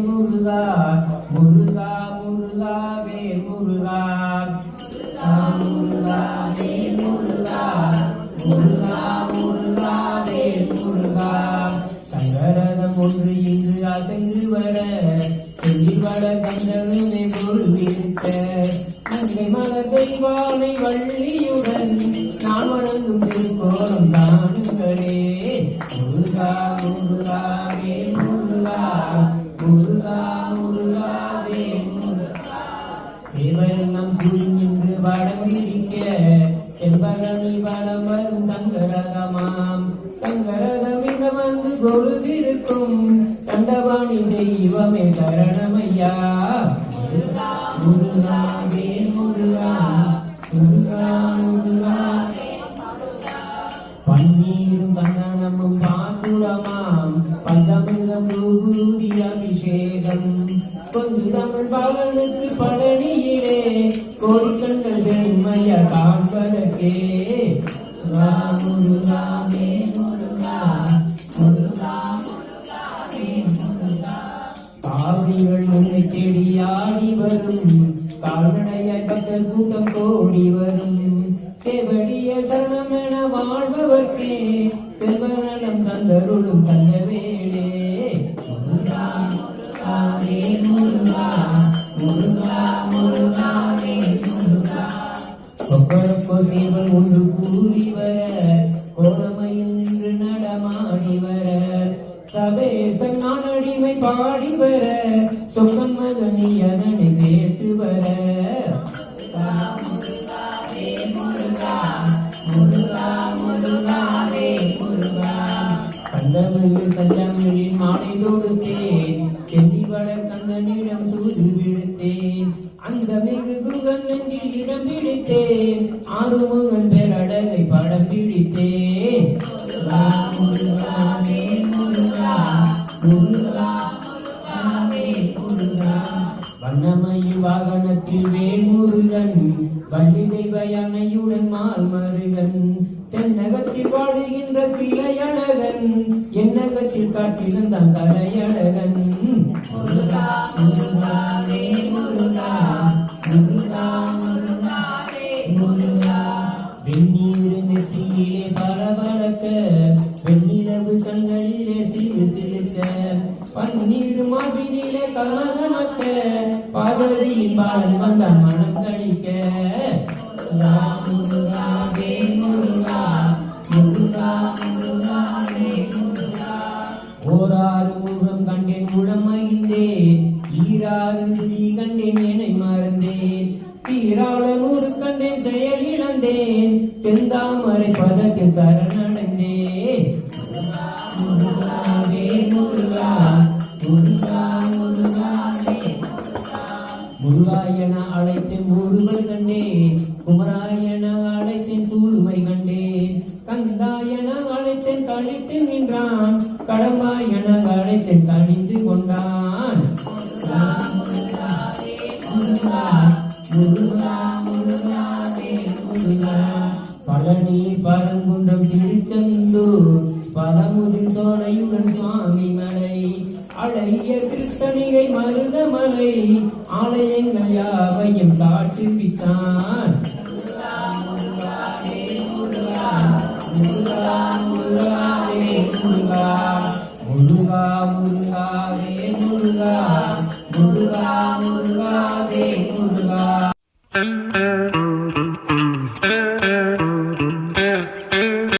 முருகா முருகா முருகா முருகா. வேல் முருகா முருகா வேல் முருகா. முருகா முருகா வேல் முருகா. சங்கரதம் ஒன்று இங்கு அசைந்து வர செஞ்சில் வள கந்தனுமே பொருளிருக்க. அங்கை மலர் தெய்வானை வள்ளியுடன் நான் வணங்கும் திருக்கோலம் தானுங்களே தேவனம் புரிந்து வடம் விரிக்க செம்பரணி வடம் வரும் தங்கரகமாம். தங்கரகமிக வந்து கொழுவிருக்கும் கண்டவாணி தெய்வமே சரணமையா? முருகா முருகா முருகா? முருகா முருகா. பன்னீரும் கண்ணனமும் பாசுரமாம். பஞ்சமிரம் அபிஷேகம் கொஞ்சு பழனியிலே கோடிக்கண்கள் பெருமைய காண்பதற்கே. முருகா, காவிகள் உன்னை தேடி வரும் கால்நடையாய் பக்தர் கூட்டம் கோடி வரும். செவடிய வாழ்பவர்க்கே செல்வநலம் தந்தருளும் தந்தவே சபேசன் பாடி வர சொக்கம் மகனி அதனை வேட்டு வர. கந்தமிழில் கந்தமிழில் மாலை தொடுத்தேன் கந்தனிடம் தூது விடுத்தேன். அந்த மிகு குகன் நெஞ்சில் இடம் பிடித்தேன் ஆறுமுகன் வண்ணமயில் வாகனத்தில் வேல்முருகன் வள்ளி தெய்வ யானையுடன் மால் மருகன் தென்னகத்தில் பாடுகின்ற சிலையழகன் என்னகத்தில் காட்டியிருந்தான் தலையழகன். முருகா முருகா முருகா முருகா வெந்நீர் நெற்றியிலே பரபரக்க வெண்ணிலவு கண்களிலே சிறு சிலுக்க பன்னீர் மாவினிலே கலகமக்க பார்வதியில் பாடல் வந்த மனம் கழிக்க முருகா முருகா வே முருகா முருகா வே முருகா. ஓராறு முகம் கண்டேன் உளமகிழ்ந்தேன் ஈராறு விழி கண்டேன் என்னை மறந்தேன். சீராள நூறு கண்டேன் செயல் இழந்தேன். செந்தாமரை பதத்தில் சரணடைந்தேன் சிவாயன அழைத்தேன் முருகல் கண்டேன் குமராயன அழைத்தேன் தூளுமை கண்டேன் கந்தாயன அழைத்தேன் கழித்து நின்றான். கடம்பாயன அழைத்தேன் கழிந்து கொண்டான். பழனி பரங்குன்றம் திருச்செந்தூர் பழமுதிர் சோலையுடன் சுவாமி ஆலய கிருஷ்ணனிகை மருதமலை ஆலயங்கள் யாவையும் காட்டுவித்தான் முருகா முருகாவே முருகா முருகா முருகா